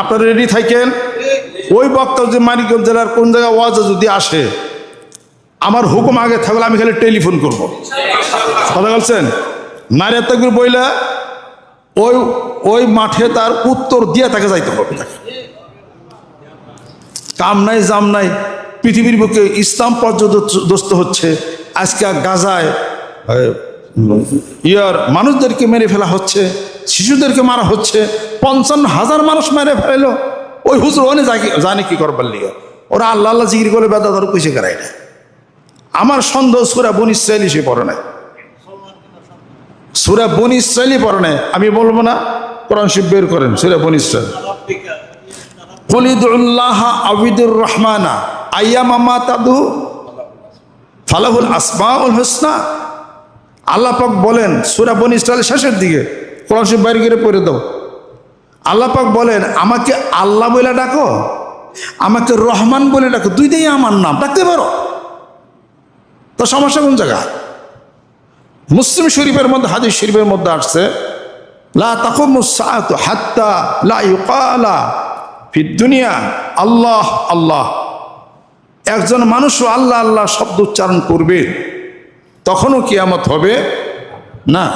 আপনারা রেডি থাকেন? ওই বক্তা যে মানিকগঞ্জ জেলার কোন জায়গায় ওয়াজে যদি আসে, আমার হুকুম আগে থাকলে আমি খালি টেলিফোন করব। কথা বলছেন? নারী তকবির বইলা ওই ওই মাঠে তার উত্তর দিয়ে তাকে যাইতে হবে। কাম নাই, জাম নাই, পৃথিবীর বুকে ইসলাম পর্যদস্ত হচ্ছে, আজকে গাজায় ইয়ার মানুষদেরকে মেরে ফেলা হচ্ছে। শিশুদেরকে মারা হচ্ছে, পঞ্চান্ন হাজার মানুষ মেরে ফেলো ওই হুজুর ওনে জানি- কি করবার লিগে? ওরা আল্লাহ আল্লাহ জিগির করে বেদা ধরো কুইসে করাই না আমার সন্দেহ সুরা বন ইসরায়েলি সে পড়ে নাই। সুরা বন ইসরায়েলি পড়ে নাই। আমি বলব না, কোরআন শিব বের করেন, সুরা বন ইসরায়েল কলিদুল্লাহ আবিদুর রহমানা আইয়া মামা তাদু, ফালাহুল আসমাউল হোসনা। আল্লাহ বলেন, সুরা বন ইসরায়েলের শেষের দিকে কোরআন শিব বাইরে করে পড়ে দাও। আল্লাহ পাক বলেন, আমাকে আল্লাহ বলে ডাকো, আমাকে রহমান বলে ডাকো। দুইটাই আমার নাম, ডাকতে পারো? তো সমস্যা কোন জায়গা? মুসলিম শরীফের মধ্যে, হাদিস শরীফের মধ্যে আসছে, লা তাকুমুস সাআতু হাত্তা লা ইউকালা ফিদ দুনিয়া, আল্লাহ আল্লাহ। একজন মানুষও আল্লাহ আল্লাহ শব্দ উচ্চারণ করবে, তখনও কিয়ামত হবে না।